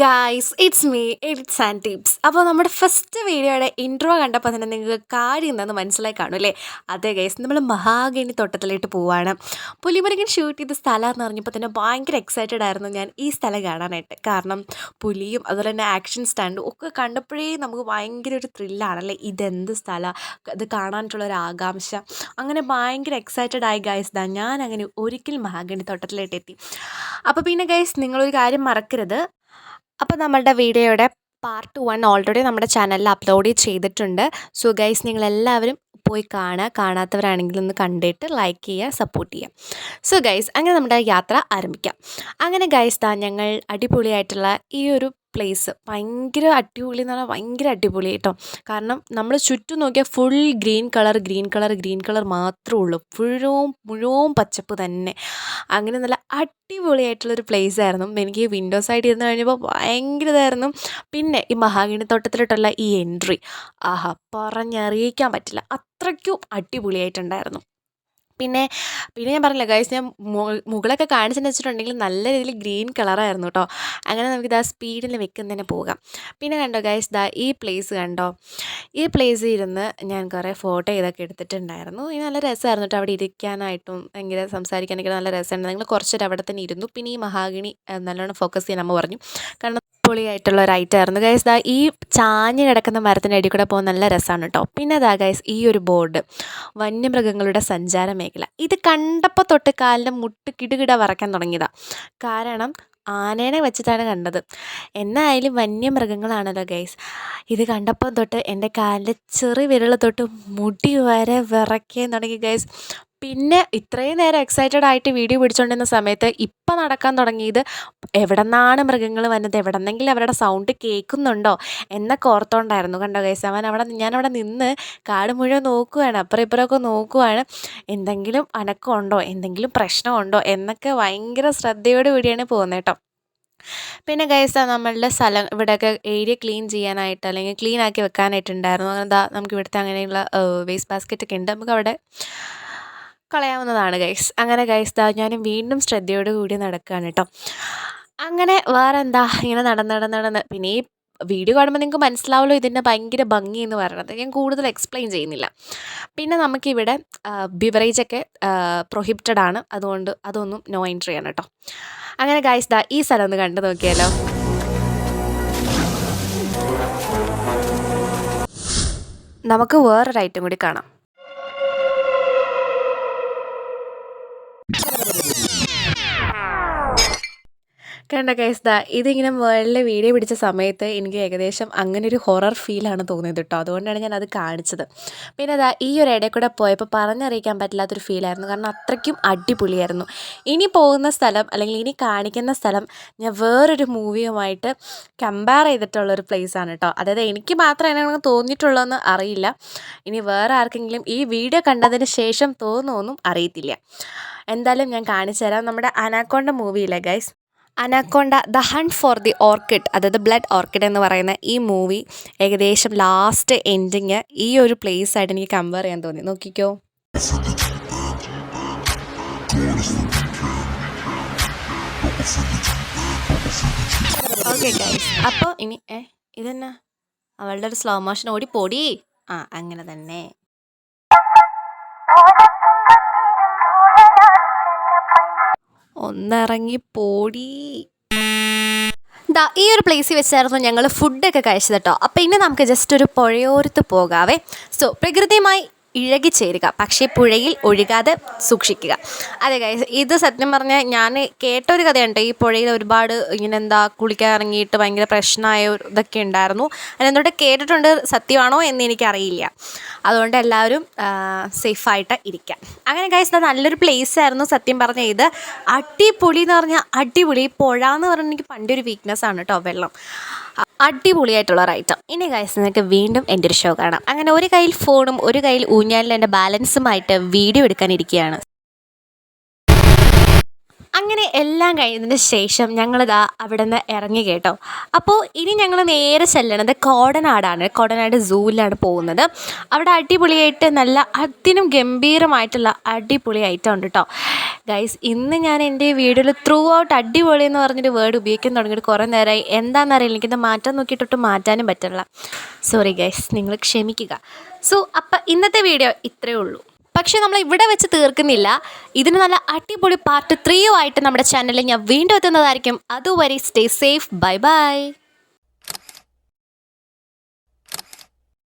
Guys it's me it's and tips അപ്പോൾ നമ്മുടെ first വീഡിയോയുടെ ഇൻട്രോ കണ്ടപ്പോൾ തന്നെ നിങ്ങൾക്ക് കാര്യം എന്താന്ന് മനസ്സിലായി കാണും അല്ലേ? അതെ ഗൈസ് നമ്മൾ മഹാഗണി തോട്ടത്തിലേക്ക് പോവാണ്. പുലിമുരുകൻ ഷൂട്ട് ചെയ്ത സ്ഥലം എന്ന് പറഞ്ഞപ്പോൾ തന്നെ ഭയങ്കര എക്സൈറ്റഡ് ആയിരുന്നു ഞാൻ ഈ സ്ഥലം കാണാനായിട്ട്. കാരണം പുലിയും അതുപോലെ തന്നെ ആക്ഷൻ സ്റ്റാൻഡും ഒക്കെ കണ്ടപ്പോഴേ നമുക്ക് ഭയങ്കര ഒരു ത്രില്ലാണല്ലേ ഇതെന്ത് സ്ഥലമാണ് ഇത് കാണാനായിട്ടുള്ള ഒരു ആകാംക്ഷ. അങ്ങനെ ഭയങ്കര എക്സൈറ്റഡ് ആയി ഗൈസ് ദാ ഞാൻ അങ്ങനെ ഒരിക്കൽ മഹാഗണി തോട്ടത്തിലേക്ക് എത്തി. അപ്പോൾ പിന്നെ ഗൈസ് നിങ്ങളൊരു കാര്യം മറക്കരുത്. അപ്പോൾ നമ്മളുടെ വീഡിയോയുടെ പാർട്ട് വൺ ഓൾറെഡി നമ്മുടെ ചാനലിൽ അപ്ലോഡ് ചെയ്തിട്ടുണ്ട്. സോ ഗൈസ് നിങ്ങളെല്ലാവരും പോയി കാണുക. കാണാത്തവരാണെങ്കിൽ ഒന്ന് കണ്ടിട്ട് ലൈക്ക് ചെയ്യുക സപ്പോർട്ട് ചെയ്യുക. സോ ഗൈസ് അങ്ങനെ നമ്മുടെ യാത്ര ആരംഭിക്കാം. അങ്ങനെ ഗൈസ് താ ഞങ്ങൾ അടിപൊളിയായിട്ടുള്ള ഈ ഒരു പ്ലേസ് ഭയങ്കര അടിപൊളി എന്ന് പറഞ്ഞാൽ ഭയങ്കര അടിപൊളി കേട്ടോ. കാരണം നമ്മൾ ചുറ്റും നോക്കിയാൽ full green colour green colour green colour മാത്രമേ ഉള്ളൂ. മുഴുവൻ മുഴുവൻ പച്ചപ്പ് തന്നെ. അങ്ങനെ നല്ല അടിപൊളിയായിട്ടുള്ളൊരു പ്ലേസ് ആയിരുന്നു. എനിക്ക് വിൻഡോ സൈഡിൽ ഇരുന്ന് കഴിഞ്ഞപ്പോൾ ഭയങ്കര ഇതായിരുന്നു. പിന്നെ ഈ മഹാഗണി തോട്ടത്തിലോട്ടുള്ള ഈ എൻട്രി ആഹാ പറഞ്ഞറിയിക്കാൻ പറ്റില്ല. അത്രയ്ക്കും അടിപൊളിയായിട്ടുണ്ടായിരുന്നു. പിന്നെ പിന്നെ ഞാൻ പറഞ്ഞില്ല ഗൈസ് ഞാൻ മുകളൊക്കെ കാണിച്ചെന്ന് വെച്ചിട്ടുണ്ടെങ്കിൽ നല്ല രീതിയിൽ ഗ്രീൻ കളറായിരുന്നു കേട്ടോ അങ്ങനെ നമുക്കിത് ആ സ്പീഡിൽ വെക്കുന്നതിന് പോകാം. പിന്നെ കണ്ടോ ഗൈസ് ദാ ഈ പ്ലേസ് കണ്ടോ? ഈ പ്ലേസിൽ ഇരുന്ന് ഞാൻ കുറേ ഫോട്ടോ ഇതൊക്കെ എടുത്തിട്ടുണ്ടായിരുന്നു. ഇത് നല്ല രസമായിരുന്നു കേട്ടോ അവിടെ ഇരിക്കാനായിട്ടും ഭയങ്കര സംസാരിക്കാനൊക്കെ നല്ല രസമുണ്ട് നിങ്ങൾ കുറച്ചൊരു അവിടെ തന്നെ ഇരുന്നു. പിന്നെ ഈ മഹാഗിണി നല്ലോണം ഫോക്കസ് ചെയ്യാൻ അമ്മ പറഞ്ഞു. കാരണം പൊളിയായിട്ടുള്ള ഒരു ഐറ്റമായിരുന്നു ഗൈസ് ദാ ഈ ചാഞ്ഞ് കിടക്കുന്ന മരത്തിന്റെ അടി കൂടെ പോകാൻ നല്ല രസമാണ് കേട്ടോ. പിന്നെ ദാ ഗൈസ് ഈ ഒരു ബോർഡ് വന്യമൃഗങ്ങളുടെ സഞ്ചാര മേഖല. ഇത് കണ്ടപ്പോൾ തൊട്ട് കാലിന്റെ മുട്ട് കിടുകിട വറക്കാൻ തുടങ്ങിയതാണ് കാരണം ആനേനെ വെച്ചിട്ടാണ് കണ്ടത്. എന്നായാലും വന്യമൃഗങ്ങളാണല്ലോ ഗൈസ് ഇത് കണ്ടപ്പോൾ തൊട്ട് എന്റെ കാലിന്റെ ചെറു വിരൽ തൊട്ട് മുടി വരെ വിറയ്ക്കാൻ തുടങ്ങി ഗൈസ് പിന്നെ ഇത്രയും നേരം എക്സൈറ്റഡ് ആയിട്ട് വീഡിയോ പിടിച്ചുകൊണ്ടിരുന്ന സമയത്ത് ഇപ്പം നടക്കാൻ തുടങ്ങിയത് എവിടെ നിന്നാണ് മൃഗങ്ങൾ വന്നത്? എവിടെ നിന്നെങ്കിലും അവരുടെ സൗണ്ട് കേൾക്കുന്നുണ്ടോ? എന്നൊക്കെ ഓർത്തോണ്ടായിരുന്നു. കണ്ടോ കേസ് അവൻ അവിടെ ഞാനവിടെ നിന്ന് കാട് മുഴുവൻ നോക്കുവാണ്. അപ്പുറം ഇപ്പുറമൊക്കെ നോക്കുവാണ്. എന്തെങ്കിലും അനക്കമുണ്ടോ? എന്തെങ്കിലും പ്രശ്നമുണ്ടോ? എന്നൊക്കെ ഭയങ്കര ശ്രദ്ധയോട് കൂടിയാണ് പോകുന്നത് കേട്ടോ. പിന്നെ ഗൈസ് നമ്മളുടെ സ്ഥലം ഇവിടെയൊക്കെ ഏരിയ ക്ലീൻ ചെയ്യാനായിട്ട് അല്ലെങ്കിൽ ക്ലീൻ ആക്കി വെക്കാനായിട്ടുണ്ടായിരുന്നു. അങ്ങനെ നമുക്ക് ഇവിടുത്തെ അങ്ങനെയുള്ള വേസ്റ്റ് ബാസ്ക്കറ്റൊക്കെ ഉണ്ട്. നമുക്ക് അവിടെ കളയാവുന്നതാണ് ഗൈസ് അങ്ങനെ ഗൈസ് ദാ ഞാനും വീണ്ടും ശ്രദ്ധയോട് കൂടി നടക്കുകയാണ് കേട്ടോ അങ്ങനെ വേറെ എന്താ ഇങ്ങനെ നടന്ന് നടന്ന് നടന്ന്. പിന്നെ ഈ വീഡിയോ കാണുമ്പോൾ നിങ്ങൾക്ക് മനസ്സിലാവുമല്ലോ ഇതിന്റെ ഭയങ്കര ഭംഗി എന്ന് പറയുന്നത്. ഞാൻ കൂടുതൽ എക്സ്പ്ലെയിൻ ചെയ്യുന്നില്ല. പിന്നെ നമുക്കിവിടെ ബിവറേജൊക്കെ പ്രൊഹിബിറ്റഡ് ആണ്. അതുകൊണ്ട് അതൊന്നും നോ എൻട്രി ആണ് കേട്ടോ അങ്ങനെ ഗൈസ് ദാ ഈ സ്ഥലം ഒന്ന് കണ്ടു നോക്കിയാലോ. നമുക്ക് വേറൊരു ഐറ്റം കൂടി കാണാം. കണ്ട കേസ് ദാ ഇതിങ്ങനെ വേൾഡിലെ വീഡിയോ പിടിച്ച സമയത്ത് എനിക്ക് ഏകദേശം അങ്ങനെ ഒരു ഹൊറർ ഫീലാണ് തോന്നിയത് കേട്ടോ അതുകൊണ്ടാണ് ഞാൻ അത് കാണിച്ചത്. പിന്നെ അതാ ഈ ഒരു ഇടയിൽ കൂടെ പോയപ്പോൾ പറഞ്ഞറിയിക്കാൻ പറ്റില്ലാത്തൊരു ഫീലായിരുന്നു കാരണം അത്രയ്ക്കും അടിപൊളിയായിരുന്നു. ഇനി പോകുന്ന സ്ഥലം അല്ലെങ്കിൽ ഇനി കാണിക്കുന്ന സ്ഥലം ഞാൻ വേറൊരു മൂവിയുമായിട്ട് കമ്പയർ ചെയ്തിട്ടുള്ളൊരു ആണ് കേട്ടോ അതായത് എനിക്ക് മാത്രം അങ്ങനെ തോന്നിയിട്ടുള്ളതെന്ന് അറിയില്ല. ഇനി വേറെ ആർക്കെങ്കിലും ഈ വീഡിയോ കണ്ടതിന് ശേഷം തോന്നുമെന്നും അറിയത്തില്ല. എന്തായാലും ഞാൻ കാണിച്ചു തരാം നമ്മുടെ അനാക്കോണ്ട മൂവിയിലെ guys Anaconda the hunt for the orchid അതായത് ബ്ലഡ് ഓർക്കിഡ് എന്ന് പറയുന്ന ഈ മൂവി ഏകദേശം ലാസ്റ്റ് എൻഡിങ് ഈ ഒരു പ്ലേസ് ആയിട്ട് എനിക്ക് കമ്പയർ ചെയ്യാൻ തോന്നി. നോക്കിക്കോ. അപ്പോൾ ഇനി ഏ ഇതെന്നാ? അവളുടെ ഒരു സ്ലോ മോഷൻ ഓടി പൊടി ആ അങ്ങനെ തന്നെ. ഒന്നിറങ്ങി പോടി ദാ ഈ ഒരു പ്ലേസിൽ വെച്ചായിരുന്നു ഞങ്ങൾ ഫുഡൊക്കെ കഴിച്ചത് കേട്ടോ അപ്പോൾ ഇനി നമുക്ക് ജസ്റ്റ് ഒരു പുഴയോരത്ത് പോകാവേ. സോ പ്രകൃതിയുമായി ഇഴകിച്ചേരുക പക്ഷേ പുഴയിൽ ഒഴുകാതെ സൂക്ഷിക്കുക. അതെ ഗൈസ് ഇത് സത്യം പറഞ്ഞാൽ ഞാൻ കേട്ട കേട്ടൊരു കഥയുണ്ട്. ഈ പുഴയിൽ ഒരുപാട് ഇങ്ങനെ എന്താ കുളിക്കാൻ ഇറങ്ങിയിട്ട് ഭയങ്കര പ്രശ്നമായ ഇതൊക്കെ ഉണ്ടായിരുന്നു. അതിനെന്തോട്ട് കേട്ടിട്ടുണ്ട് സത്യമാണോ എന്ന് എനിക്കറിയില്ല. അതുകൊണ്ട് എല്ലാവരും സേഫായിട്ട് ഇരിക്കാം അങ്ങനെ അത് നല്ലൊരു പ്ലേസ് ആയിരുന്നു സത്യം പറഞ്ഞ ഇത്. അടിപൊളി എന്ന് പറഞ്ഞാൽ അടിപൊളി. പുഴ എന്ന് പറഞ്ഞാൽ എനിക്ക് പണ്ടൊരു വീക്ക്നെസ് ആണ് കേട്ടോ വെള്ളം. അടിപൊളിയായിട്ടുള്ള ഐറ്റം ഇനി ഗൈസ് നിങ്ങൾക്ക് വീണ്ടും എന്റെ ഒരു ഷോ കാണാം. അങ്ങനെ ഒരു കയ്യിൽ ഫോണും ഒരു കയ്യിൽ ഊഞ്ഞാലിൽ എന്റെ ബാലൻസുമായിട്ട് വീഡിയോ എടുക്കാനിരിക്കുകയാണ് അങ്ങനെ എല്ലാം കഴിഞ്ഞതിന് ശേഷം ഞങ്ങളിതാ അവിടെ നിന്ന് ഇറങ്ങി കേട്ടോ. അപ്പോൾ ഇനി ഞങ്ങൾ നേരെ ചെല്ലണത് കോടനാടാണ്. കോടനാട് സൂവിലാണ് പോകുന്നത്. അവിടെ അടിപൊളിയായിട്ട് നല്ല അതിനും ഗംഭീരമായിട്ടുള്ള അടിപൊളി ഐറ്റം ഉണ്ട് കേട്ടോ ഗൈസ് ഇന്ന് ഞാൻ എന്റെ വീഡിയോയിൽ ത്രൂ ഔട്ട് അടിപൊളി എന്ന് പറഞ്ഞൊരു വേർഡ് ഉപയോഗിക്കാൻ തുടങ്ങിയിട്ട് കുറേ നേരമായി എന്താണെന്നറിയില്ല എനിക്കിത് മാറ്റാൻ നോക്കിയിട്ടൊട്ട് മാറ്റാനും പറ്റില്ല സോറി ഗൈസ് നിങ്ങൾ ക്ഷമിക്കുക. സോ അപ്പം ഇന്നത്തെ വീഡിയോ ഇത്രയേ ഉള്ളൂ. പക്ഷേ നമ്മൾ ഇവിടെ വെച്ച് തീർക്കുന്നില്ല. ഇതിന് നല്ല അടിപൊളി പാർട്ട് ത്രീയുമായിട്ട് നമ്മുടെ ചാനലിൽ ഞാൻ വീണ്ടും എത്തുന്നതായിരിക്കും. അതുവരെ സ്റ്റേ സേഫ് ബൈ ബൈ